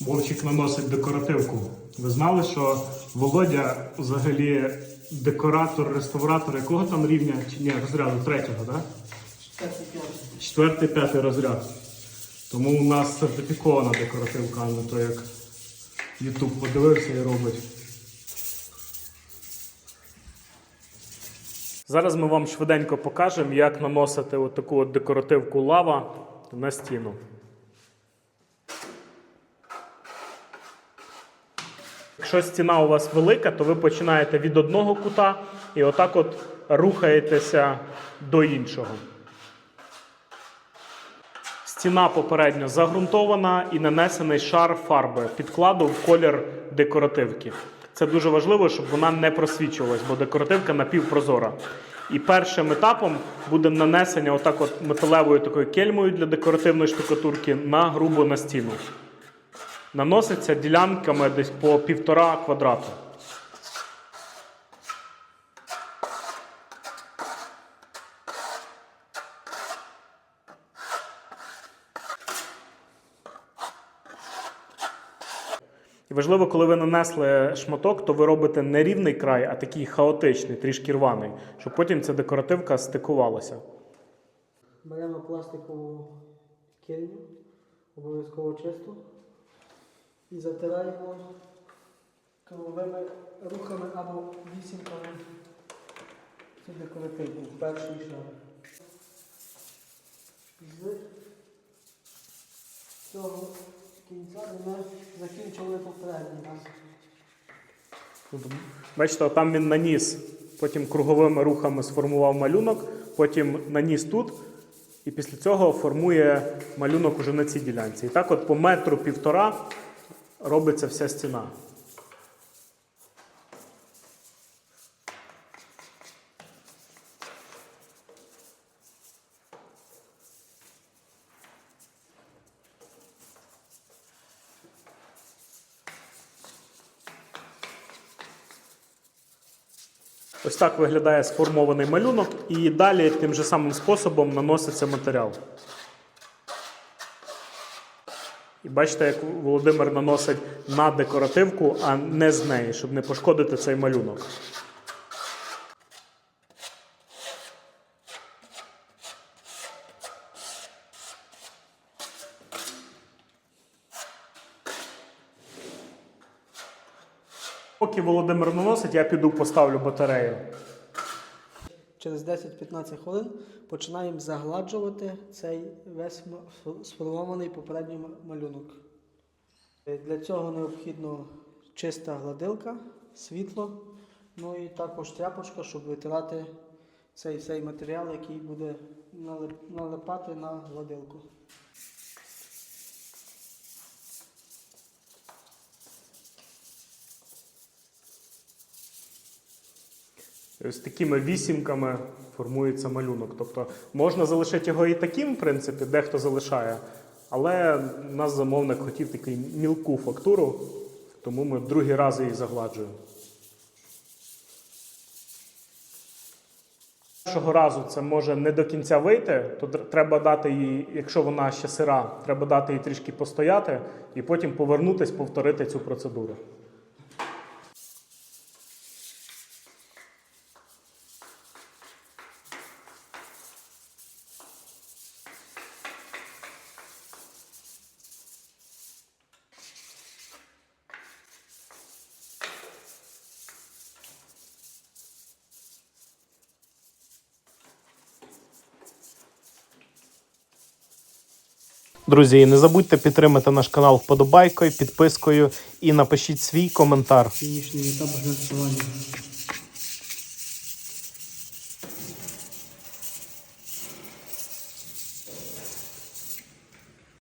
Вовчик наносить декоративку. Ви знали, що Володя взагалі декоратор, реставратор якого там рівня? Чи ні, розряду третього, так? Четвертий, п'ятий розряд. Тому у нас сертифікована декоративка, а не то як Ютуб подивився і робить. Зараз ми вам швиденько покажемо, як наносити отаку от декоративку лава на стіну. Якщо стіна у вас велика, то ви починаєте від одного кута і отак от рухаєтеся до іншого. Стіна попередньо загрунтована і нанесений шар фарби підкладу в колір декоративки. Це дуже важливо, щоб вона не просвічувалась, бо декоративка напівпрозора. І першим етапом буде нанесення отак от металевою такою кельмою для декоративної штукатурки на грубу на стіну. Наноситься ділянками десь по півтора квадрату. Важливо, коли ви нанесли шматок, то ви робите не рівний край, а такий хаотичний, трішки рваний, щоб потім ця декоративка стикувалася. Беремо пластикову кельню, обов'язково чисту, і затираємо круговими рухами або вісімками декоративку в перший шар. З цього кінця ми закінчили попередній раз. Бачите, там він наніс, потім круговими рухами сформував малюнок, потім наніс тут, і після цього формує малюнок уже на цій ділянці. І так от по метру півтора робиться вся стіна. Ось так виглядає сформований малюнок, і далі тим же самим способом наноситься матеріал. І бачите, як Володимир наносить на декоративку, а не з неї, щоб не пошкодити цей малюнок. Поки Володимир наносить, я піду поставлю батарею. Через 10-15 хвилин починаємо загладжувати цей весь сформований попередній малюнок. Для цього необхідно чиста гладилка, світло, ну і також тряпочка, щоб витирати цей, цей матеріал, який буде налипати на гладилку. Ось такими вісімками формується малюнок. Тобто можна залишити його і таким, в принципі, дехто залишає, але нас замовник хотів таку мілку фактуру, тому ми другий раз її загладжуємо. Першого разу це може не до кінця вийти, то треба дати їй, якщо вона ще сира, треба дати їй трішки постояти і потім повернутись, повторити цю процедуру. Друзі, не забудьте підтримати наш канал вподобайкою, підпискою і напишіть свій коментар. Фінішний етап глянцювання.